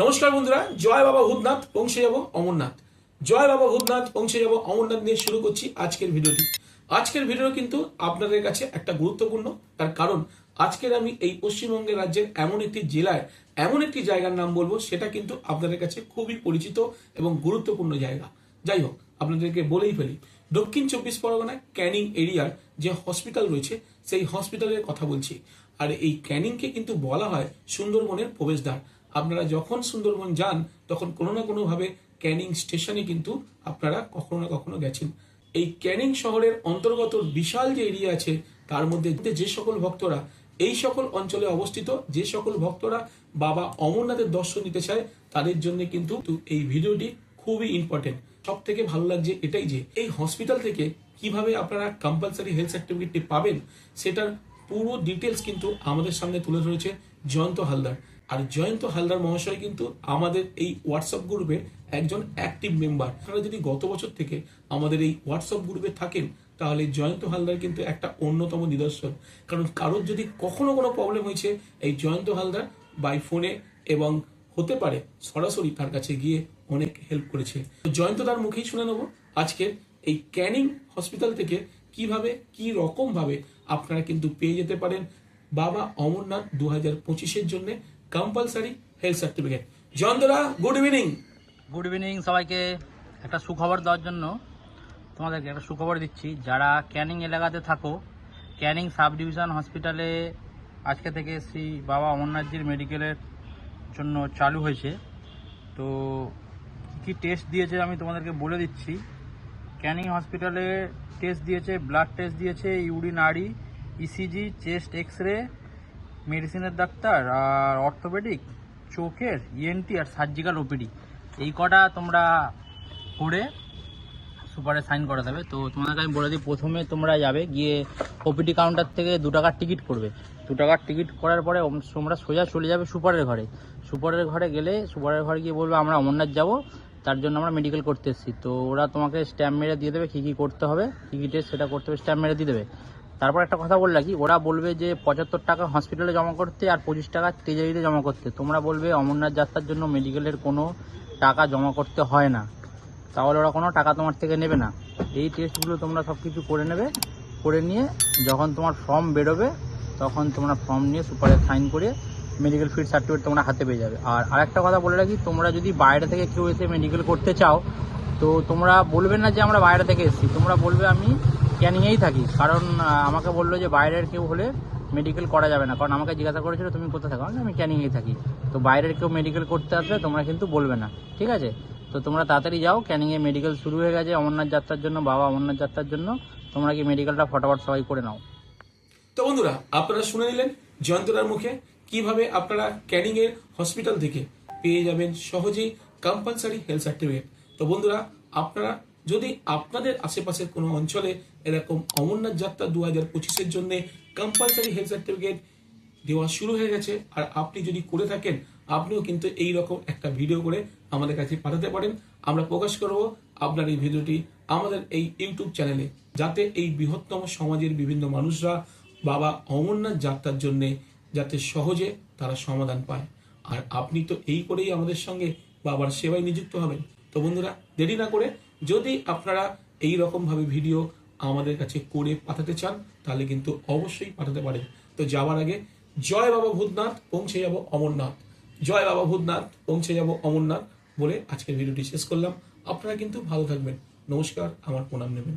নমস্কার বন্ধুরা, জয় বাবা ভূতনাথ, পৌঁছে যাব অমরনাথ। জয় বাবা ভূতনাথ, পৌঁছে যাব অমরনাথ নিয়ে শুরু করছি আজকের ভিডিওটি। আজকের ভিডিও কিন্তু আপনাদের কাছে একটা গুরুত্বপূর্ণ, তার কারণ আজকের আমি এই পশ্চিমবঙ্গের রাজ্যের এমন একটি জেলায়, এমন একটি জায়গার নাম বলব, সেটা কিন্তু আপনাদের কাছে খুবই পরিচিত এবং গুরুত্বপূর্ণ জায়গা। যাই হোক, আপনাদেরকে বলেই ফেলি, দক্ষিণ চব্বিশ পরগনায় ক্যানিং এরিয়ার যে হসপিটাল রয়েছে, সেই হসপিটালের কথা বলছি। আর এই ক্যানিংকে কিন্তু বলা হয় সুন্দরবনের প্রবেশদ্বার। আপনারা যখন সুন্দরবন যান, তখন কোনো না কোনোভাবে ক্যানিং স্টেশনে কিন্তু আপনারা কখনো না কখনো গেছেন। এই ক্যানিং শহরের অন্তর্গত বিশাল যে এরিয়া আছে, তার মধ্যে যে সকল ভক্তরা, এই সকল অঞ্চলে অবস্থিত যে সকল ভক্তরা বাবা অমরনাথের দর্শন নিতে চায়, তাদের জন্য কিন্তু এই ভিডিওটি খুবই ইম্পর্টেন্ট সব থেকে ভালো লাগছে এটাই যে, এই হসপিটাল থেকে কীভাবে আপনারা কম্পালসারি হেলথ সার্টিফিকেটটি পাবেন, সেটার পুরো ডিটেলস কিন্তু আমাদের সামনে তুলে ধরেছে জয়ন্ত হালদার। আর জয়ন্ত হালদার মহাশয় কিন্তু আমাদের এই হোয়াটসঅ্যাপ গ্রুপের একজন অ্যাক্টিভ মেম্বার আপনারা যদি গত বছর থেকে আমাদের এই হোয়াটসঅ্যাপ গ্রুপে থাকেন, তাহলে জয়ন্ত হালদার কিন্তু একটা অন্যতম নিদর্শন। কারণ কারোর যদি কখনো কোনো প্রবলেম হয়েছে, এই জয়ন্ত হালদার বাই ফোনে এবং হতে পারে সরাসরি তার কাছে গিয়ে অনেক হেল্প করেছে। তো জয়ন্তদার মুখেই শুনে নেব আজকের এই ক্যানিং হসপিটাল থেকে কীভাবে, কি রকম ভাবে আপনারা কিন্তু পেয়ে যেতে পারেন। বাবা অমরনাথ দু হাজার পঁচিশের জন্য কম্পালসারি হেলথ সার্টিফিকেট জয়ন্তদা গুড ইভিনিং গুড ইভিনিং সবাইকে। একটা সুখবর দেওয়ার জন্য তোমাদেরকে একটা সুখবর দিচ্ছি। যারা ক্যানিং এলাকাতে থাকো, ক্যানিং সাব ডিভিশন হসপিটালে আজকে থেকে শ্রী বাবা অমরনাথজির মেডিকেলের জন্য চালু হয়েছে। তো কী টেস্ট দিয়েছে আমি তোমাদেরকে বলে দিচ্ছি। ক্যানিং হসপিটালে টেস্ট দিয়েছে ব্লাড টেস্ট দিয়েছে ইউরিন আড়ি ইসিজি চেস্ট এক্স রে মেডিসিনের ডাক্তার আর অর্থোপেডিক, চোখের ইএনটি আর সার্জিক্যাল ওপিডি এই কটা তোমরা করে সুপারে সাইন করা দেবে তো তোমাদেরকে আমি বলে দিই, প্রথমে তোমরা যাবে, গিয়ে ওপিডি কাউন্টার থেকে দু টাকার টিকিট করবে। দু টাকার টিকিট করার পরে তোমরা সোজা চলে যাবে সুপারের ঘরে। সুপারের ঘরে গেলে সুপারের ঘরে গিয়ে বলবে, আমরা অমরনাথ যাব। তার জন্য আমরা মেডিকেল করতে এসেছি। তো ওরা তোমাকে স্ট্যাম্প মেরে দিয়ে দেবে, কী কী করতে হবে। কী কী টেস্ট সেটা করতে হবে স্ট্যাম্প মেরে দিয়ে দেবে। তারপর একটা কথা বললা কি, ওরা বলবে যে পঁচাত্তর টাকা হসপিটালে জমা করতে আর পঁচিশ টাকা ট্রেজারিতে জমা করতে। তোমরা বলবে অমরনাথ যাত্রার জন্য মেডিকেলের কোনো টাকা জমা করতে হয় না। তাহলে ওরা কোনো টাকা তোমার থেকে নেবে না। এই টেস্টগুলো তোমরা সব কিছু করে নেবে, করে নিয়ে যখন তোমার ফর্ম বেরোবে, তখন তোমরা ফর্ম নিয়ে সুপারে সাইন করে মেডিকেল ফিট সার্টিফিকেট তোমরা হাতে পেয়ে যাবে। আর আরেকটা কথা বলে রাখি, তোমরা যদি বাইরে থেকে কেউ এসে মেডিকেল করতে চাও, তো তোমরা বলবে না যে আমরা বাইরে থেকে এসেছি। তোমরা বলবে আমি ক্যানিংয়েই থাকি। কারণ আমাকে বলল যে বাইরের কেউ হলে মেডিকেল করা যাবে না। কারণ আমাকে জিজ্ঞাসা করেছিল, তুমি কোথায় থাকো? আমি ক্যানিংয়েই থাকি। তো বাইরের কেউ মেডিকেল করতে আসবে, তোমরা কিন্তু বলবে না। ঠিক আছে? তো তোমরা তাড়াতাড়ি যাও, ক্যানিংয়ে মেডিকেল শুরু হয়ে গেছে অমরনাথ যাত্রার জন্য, বাবা অমরনাথ যাত্রার জন্য। তোমরা কি মেডিকেলটা ফটাফট সবাই করে নাও। তো বন্ধুরা, আপনারা শুনে নিলেন জয়ন্তদার মুখে কীভাবে আপনারা ক্যানিং এর হসপিটাল থেকে পেয়ে যাবেন সহজেই কম্পালসারি হেলথ সার্টিফিকেট তো বন্ধুরা, আপনারা যদি আপনাদের আশেপাশের কোনো অঞ্চলে এরকম অমরনাথ যাত্রা দু হাজার পঁচিশের জন্য কম্পালসারি হেলথ সার্টিফিকেট দেওয়া শুরু হয়ে গেছে, আর আপনি যদি করে থাকেন, আপনিও কিন্তু এই রকম একটা ভিডিও করে আমাদের কাছে পাঠাতে পারেন। আমরা প্রকাশ করব আপনার এই ভিডিওটি আমাদের এই ইউটিউব চ্যানেলে যাতে এই বৃহত্তম সমাজের বিভিন্ন মানুষরা বাবা অমরনাথ যাত্রার জন্যে যাতে সহজে তারা সমাধান পায়। আর আপনি তো এই করেই আমাদের সঙ্গে বাবার সেবায় নিযুক্ত হবেন। তো বন্ধুরা, দেরি না করে যদি আপনারা এই রকমভাবে ভিডিও আমাদের কাছে করে পাঠাতে চান, তাহলে কিন্তু অবশ্যই পাঠাতে পারেন। তো যাওয়ার আগে জয় বাবা ভূতনাথ, পৌঁছে যাব অমরনাথ। জয় বাবা ভূতনাথ, পৌঁছে যাব অমরনাথ বলে আজকের ভিডিওটি শেষ করলাম। আপনারা কিন্তু ভালো থাকবেন। নমস্কার, আমার প্রণাম নেবেন।